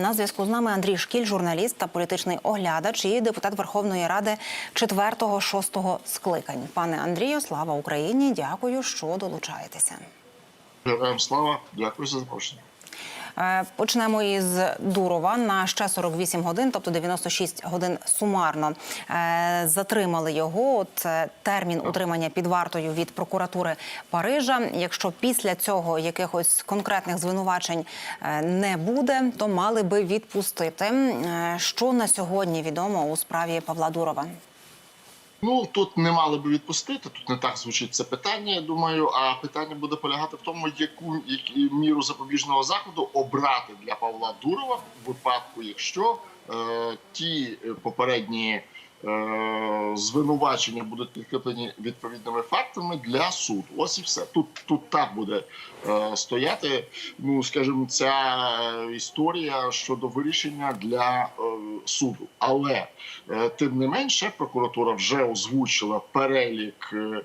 На зв'язку з нами Андрій Шкіль, журналіст та політичний оглядач і депутат Верховної Ради 4-6 скликань. Пане Андрію, слава Україні! Дякую, що долучаєтеся. Героям слава, дякую за запрошення. Е, Почнемо із Дурова на ще 48 годин, тобто 96 годин сумарно. Е, Затримали його. От е, термін утримання під вартою від прокуратури Парижа. Якщо після цього якихось конкретних звинувачень не буде, то мали би відпустити. Що на сьогодні відомо у справі Павла Дурова? Ну тут не мали би відпустити. Тут не так звучить це питання. Я думаю, а питання буде полягати в тому, яку які міру запобіжного заходу обрати для Павла Дурова в випадку, якщо е, ті е, попередні звинувачення будуть підкріплені відповідними фактами для суду. Ось і все. Тут тут так буде е, стояти. Ну скажімо, ця історія щодо вирішення для е, суду. Але е, тим не менше, прокуратура вже озвучила перелік. е, е,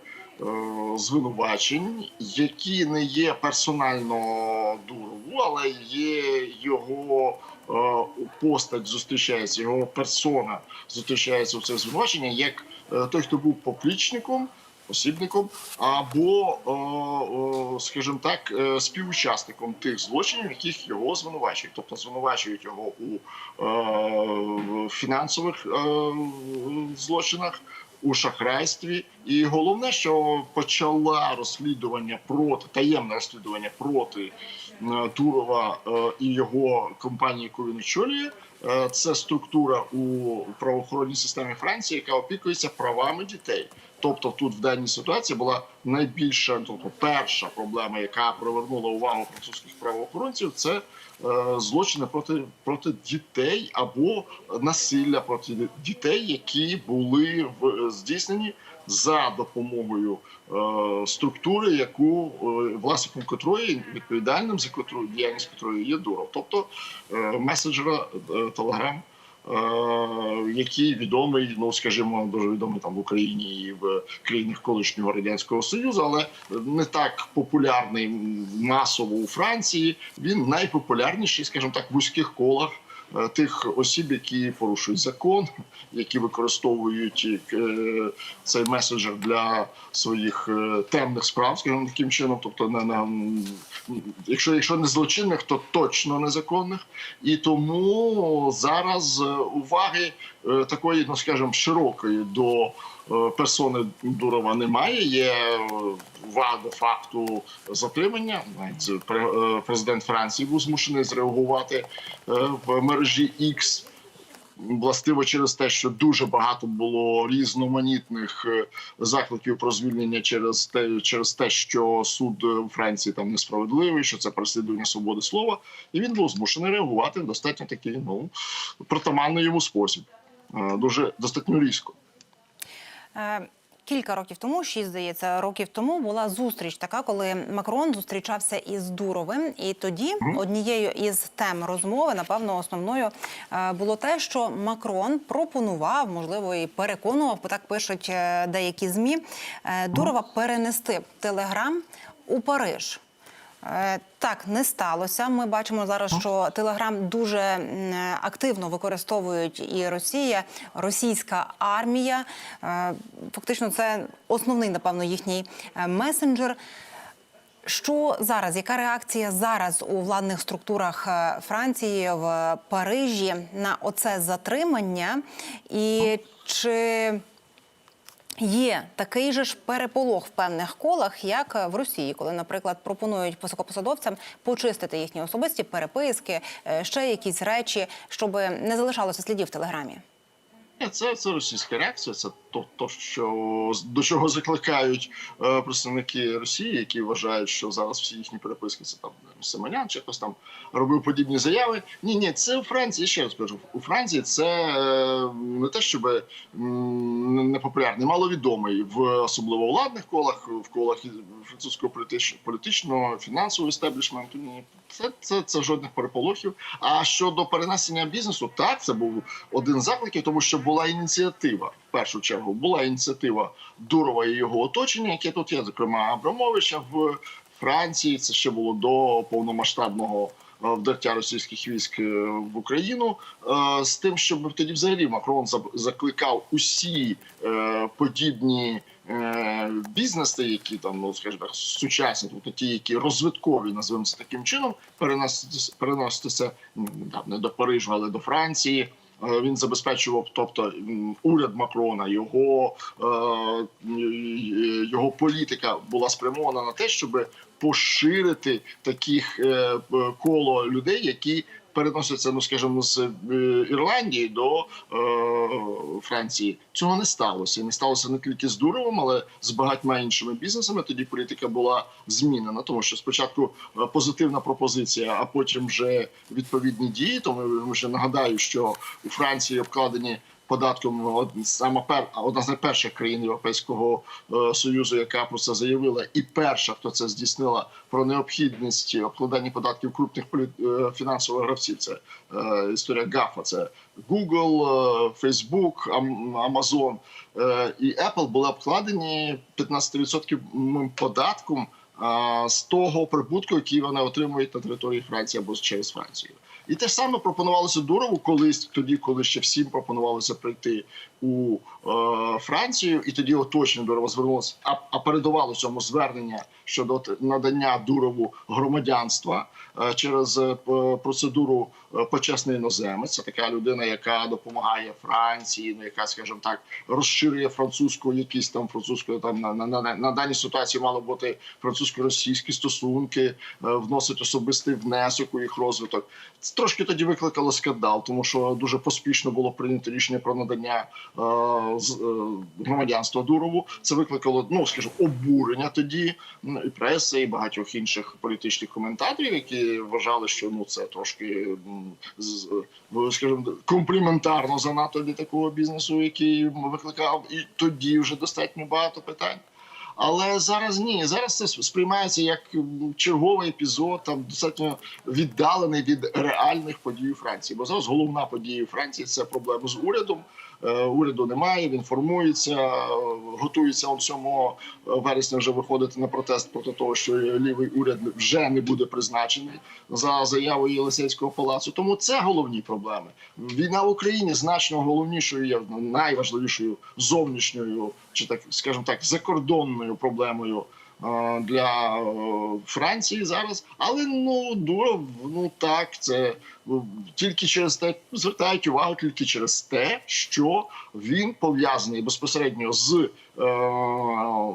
Звинувачень, які не є персонально дурову, але є його е, постать зустрічається, його персона зустрічається у це звинувачення, як е, той, хто був поплічником, посібником, або, е, е, скажімо так, е, співучасником тих злочинів, яких його звинувачують. Тобто звинувачують його у е, фінансових е, злочинах. У шахрайстві, і головне, що почала розслідування проти таємне розслідування проти е, Турова е, і його компанії, яку він очолює. Е, Це структура у правоохоронній системі Франції, яка опікується правами дітей. Тобто, тут в даній ситуації була найбільша, тобто перша проблема, яка привернула увагу французьких правоохоронців, це е, злочини проти проти дітей або насилля проти дітей, які були в здійснені за допомогою е, структури, яку е, власником котрої відповідальним за котру діяльність котрої є Дуров, тобто е, меседжера Телеграм. Який відомий, ну скажімо, дуже відомий там в Україні і в країнах колишнього радянського союзу, але не так популярний масово у Франції. Він найпопулярніший, скажімо так, в вузьких колах тих осіб, які порушують закон, які використовують е, цей меседжер для своїх е, темних справ, скажімо таким чином. Тобто, не на якщо, якщо не злочинних, то точно незаконних. І тому зараз е, уваги е, такої, ну скажімо, широкої до е, персони Дурова немає. Є е, факту затримання. Навіть е, президент Франції був змушений зреагувати е, в мережі X властиво через те, що дуже багато було різноманітних е, закликів про звільнення через те, через те, що суд е, у Франції там несправедливий, що це переслідування свободи слова, і він був змушений реагувати в достатньо такий ну притаманний йому спосіб, Е, дуже достатньо різко. Е, Кілька років тому, шість здається, років тому була зустріч така, коли Макрон зустрічався із Дуровим. І тоді однією із тем розмови, напевно, основною е, було те, що Макрон пропонував, можливо, і переконував, бо так пишуть е, деякі змі, Дурова перенести телеграм у Париж. Е, Так не сталося. Ми бачимо зараз, що Телеграм дуже активно використовують і Росія, російська армія. Е, Фактично, це основний, напевно, їхній е, месенджер. Що зараз? Яка реакція зараз у владних структурах Франції в Парижі на оце затримання? І чи Є такий же ж переполох в певних колах, як в Росії, коли, наприклад, пропонують високопосадовцям почистити їхні особисті переписки, е, ще якісь речі, щоб не залишалося слідів в телеграмі. Це, це російська реакція. Це то, то що до чого закликають е, представники Росії, які вважають, що зараз всі їхні переписки це там Семенян чи хтось там робив подібні заяви. Ні, ні, це у Франції. Ще раз кажу, у Франції це е, не те, щоб непопулярний, маловідомий в особливо владних колах, в колах французького політич- політичного фінансового істеблішменту. Ні, це, це, це жодних переполохів. А щодо перенесення бізнесу, так це був один з закликів, тому що була ініціатива. Першу чергу була ініціатива Дурова і його оточення, яке тут є, зокрема Абрамовича в Франції. Це ще було до повномасштабного вдертя російських військ е, в Україну, е, з тим, щоб тоді взагалі Макрон закликав усі е, подібні. е, Бізнеси, які там, ну скажімо так, сучасні, тобто ті, які розвиткові, називаємо це таким чином, переноситися, переноситися не до Парижу, але до Франції. Е, Він забезпечував, тобто уряд Макрона, його, е, його політика була спрямована на те, щоб поширити таких е, коло людей, які переносяться, ну скажімо, з е, Ірландії до е, Франції. Цього не сталося. Не сталося не тільки з Дуровим, але з багатьма іншими бізнесами. Тоді політика була змінена, тому що спочатку е, позитивна пропозиція, а потім вже відповідні дії. Тому я вже нагадаю, що у Франції обкладені податком од- саме пер одна з найперших країн Європейського е, союзу, яка про це заявила, і перша, хто це здійснила про необхідність обкладання податків крупних е, фінансових гравців. Це е, історія ГАФа. Це Google, е, Facebook, Amazon е, і Apple були обкладені 15% податком з того прибутку, який вони отримують на території Франції або через Францію. І те ж саме пропонувалося Дурову колись, тоді, коли ще всім пропонувалося прийти у е, Францію, і тоді оточення Дурова звернулося, а, передувало цьому звернення щодо надання Дурову громадянства е, через е, процедуру почесний іноземець. Це така людина, яка допомагає Франції, ну яка, скажімо так, розширює французьку, якісь там французькою там на, на, на, на даній ситуації мало бути французько-російські стосунки, вносить особистий внесок у їх розвиток. Це трошки тоді викликало скандал, тому що дуже поспішно було прийнято рішення про надання громадянства Дурову. Це викликало, ну скажімо, обурення тоді і преси, і багатьох інших політичних коментаторів, які вважали, що ну це трошки е, скажімо, компліментарно занадто для такого бізнесу, який викликав і тоді вже достатньо багато питань. Але зараз ні. Зараз це сприймається як черговий епізод, там достатньо віддалений від реальних подій у Франції. Бо зараз головна подія у Франції це проблема з урядом. Е, Уряду немає, він формується, е, готується он 7 вересня вже виходити на протест проти того, що лівий уряд вже не буде призначений за заявою Єлисейського палацу. Тому це головні проблеми. Війна в Україні значно головнішою є найважливішою зовнішньою, чи так скажімо так, закордонною проблемою. е, Для е, Франції зараз, але ну Дуров, ну так, це ну, тільки через те звертають увагу тільки через те, що він пов'язаний безпосередньо з е,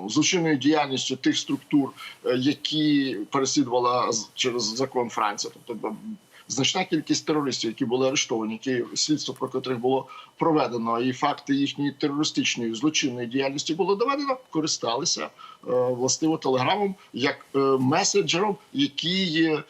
злочинною діяльністю тих структур, е, які переслідувала через закон Франція, тобто значна кількість терористів, які були арештовані, які слідство про котрих було проведено, і факти їхньої терористичної злочинної діяльності було доведено, користалися властиво телеграмом як е, меседжером, який е,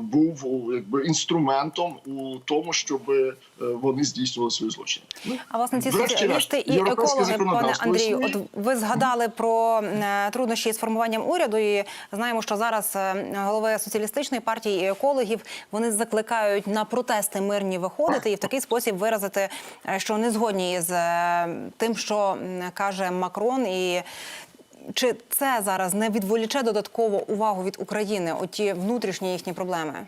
був якби інструментом у тому, щоб е, вони здійснювали свої злочини. Ну, А власне ці соціалісти і екологи, пане Андрію, от ви згадали про е, труднощі з формуванням уряду. І знаємо, що зараз е, голови соціалістичної партії і екологів вони закликають на протести мирні виходити і в такий спосіб виразити, е, що не згодні з е, тим, що каже Макрон і. Чи це зараз не відволіче додатково увагу від України? Оті внутрішні їхні проблеми?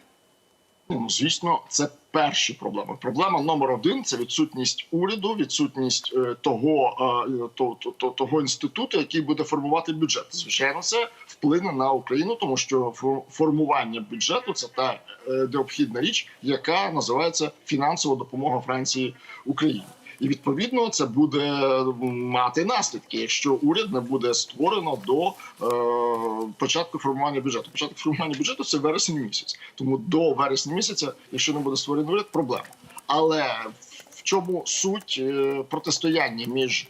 Ну, звісно, це перші проблеми. Проблема номер один це відсутність уряду, відсутність е, того, е, то, то, то, того інституту, який буде формувати бюджет. Звичайно, це вплине на Україну, тому що фор- формування бюджету це та е, необхідна річ, яка називається фінансова допомога Франції Україні. І відповідно це буде мати наслідки, якщо уряд не буде створено до е, початку формування бюджету. Початок формування бюджету це вересень місяць. Тому до вересня місяця, якщо не буде створений уряд, проблема. Але в чому суть е, протистояння між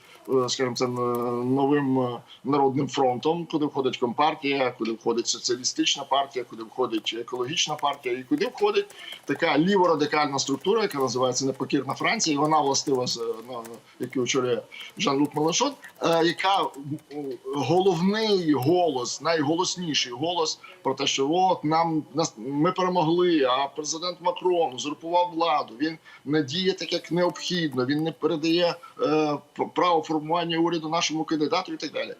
скажімо, це е, новим е, народним фронтом, куди входить компартія, куди входить соціалістична партія, куди входить екологічна партія, і куди входить така ліворадикальна структура, яка називається Непокірна Франція, і вона властива з е, яку очолює Жан-Люк Меланшон, е, яка головний голос, найголосніший голос про те, що от нам нас ми перемогли. А президент Макрон узурпував владу. Він не діє так, як необхідно. Він не передає е, право формування уряду нашому кандидату і так далі.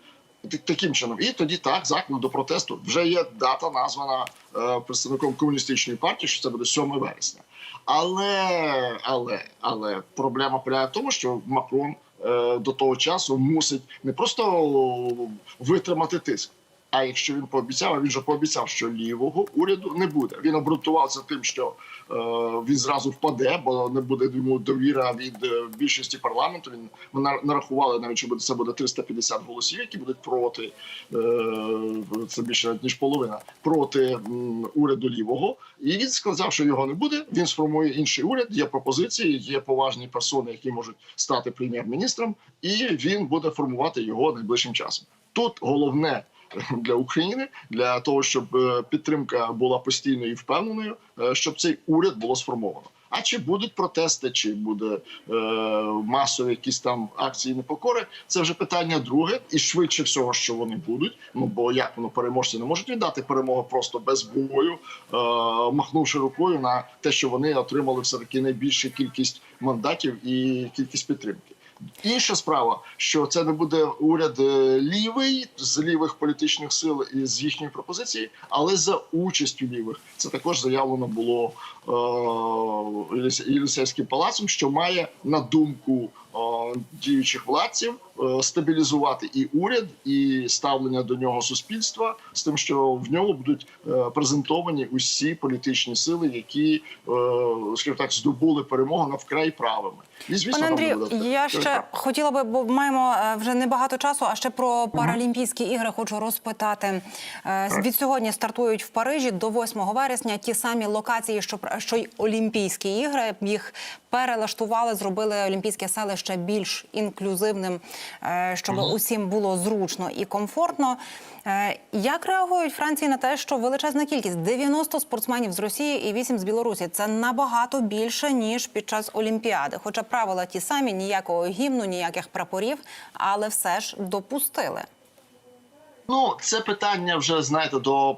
Так- Таким чином, і тоді так заклик до протесту вже є дата, названа е, представником комуністичної партії, що це буде 7 вересня. Але але але проблема полягає в тому, що Макрон е, до того часу мусить не просто витримати тиск. А якщо він пообіцяв, а він же пообіцяв, що лівого уряду не буде. Він обґрунтувався тим, що е, він зразу впаде, бо не буде йому довіра від е, більшості парламенту. Він ми на- нарахували навіть, що буде це буде 350 голосів, які будуть проти е, це більше ніж половина проти м, уряду лівого. І він сказав, що його не буде. Він сформує інший уряд. Є пропозиції, є поважні персони, які можуть стати прем'єр-міністром, і він буде формувати його найближчим часом. Тут головне для України для того, щоб е, підтримка була постійною і впевненою, е, щоб цей уряд було сформовано. А чи будуть протести, чи буде е, масові якісь там акції непокори? Це вже питання друге, і швидше всього, що вони будуть. Ну бо як воно переможці не можуть віддати перемогу просто без бою, е, махнувши рукою на те, що вони отримали все таки найбільшу кількість мандатів і кількість підтримки. Інша справа, що це не буде уряд е, лівий з лівих політичних сил і з їхньої пропозиції, але за участю лівих. Це також заявлено було е, Єліс- Єлисейським палацом, що має на думку діючих владців е, стабілізувати і уряд, і ставлення до нього суспільства з тим, що в ньому будуть е, презентовані усі політичні сили, які е, скажімо так здобули перемогу над вкрай правими. І звісно, Пане Андрію, буде я ще хотіла би, бо маємо е, вже небагато часу. А ще про Паралімпійські ігри хочу розпитати. Е, Від сьогодні стартують в Парижі до 8 вересня. Ті самі локації, що що й Олімпійські ігри. Їх перелаштували, зробили Олімпійське селище більш інклюзивним, е, щоб усім було зручно і комфортно. Е, Як реагують Франції на те, що величезна кількість 90 спортсменів з Росії і 8 з Білорусі це набагато більше ніж під час Олімпіади. Хоча правила ті самі, ніякого гімну, ніяких прапорів, але все ж допустили. Ну, це питання вже знаєте до е,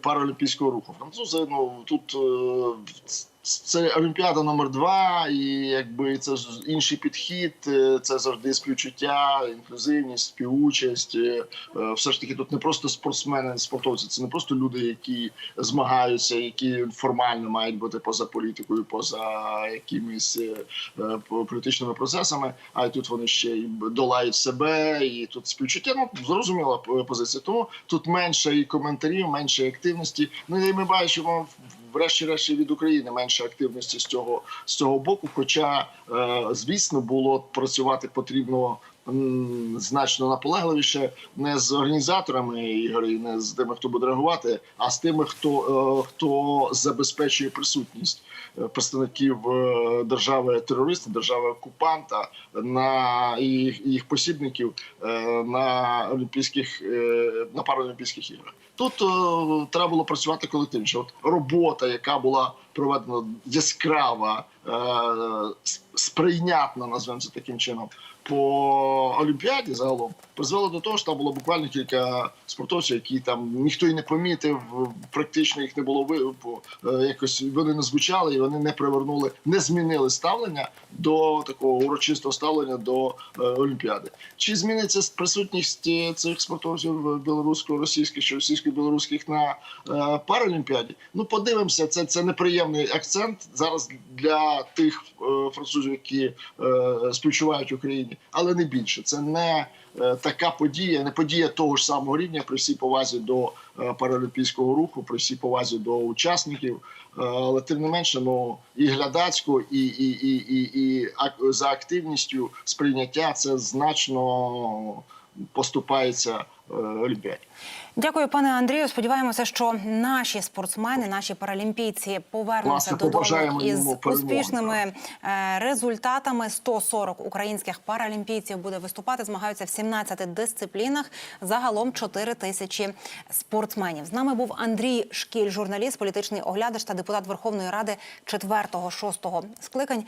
паралімпійського руху. Французи ну тут це Олімпіада номер два, і якби це ж інший підхід, е, це завжди співчуття, інклюзивність, співучасть. Е, е, Все ж таки, тут не просто спортсмени, спортовці, це не просто люди, які змагаються, які формально мають бути поза політикою, поза якимись політичними процесами. А й тут вони ще й долають себе, і тут співчуття. Ну зрозуміла позиція. Тому тут менше і коментарів, менше активності. Ну і ми бачимо врешті-решт від України менше активності з цього з цього боку. Хоча, е, звісно, було працювати потрібно. Значно наполегливіше не з організаторами ігор, і не з тими, хто буде реагувати, а з тими, хто, е, хто забезпечує присутність е, представників держави терориста, держави окупанта на і їх, посібників на олімпійських на паралімпійських іграх. Тут о, треба було працювати колективніше. От робота, яка була проведена яскрава, е, сприйнятна, назвемо це таким чином, по Олімпіаді загалом призвела до того, що там було буквально кілька спортовців, які там ніхто і не помітив, практично їх не було ви е, якось вони не звучали і вони не привернули, не змінили ставлення до такого урочистого ставлення до е, Олімпіади. Чи зміниться присутність е, цих спортовців білорусько-російських чи російсько-білоруських на е, Паралімпіаді? Ну подивимося, це, це неприємний акцент зараз для тих е, французів, які е, співчувають Україні, але не більше. Це не е, така подія, не подія того ж самого рівня при всій повазі до паралімпійського руху, при всій повазі до учасників. Але тим не менше, ну і глядацько, і, і, і, і, і за активністю сприйняття це значно поступається е, Олімпіаді. Дякую, пане Андрію. Сподіваємося, що наші спортсмени, наші паралімпійці повернуться додому із успішними е, результатами. 140 українських паралімпійців буде виступати. Змагаються в 17 дисциплінах. Загалом 4 тисячі спортсменів. З нами був Андрій Шкіль, журналіст, політичний оглядач та депутат Верховної Ради 4-6 скликань.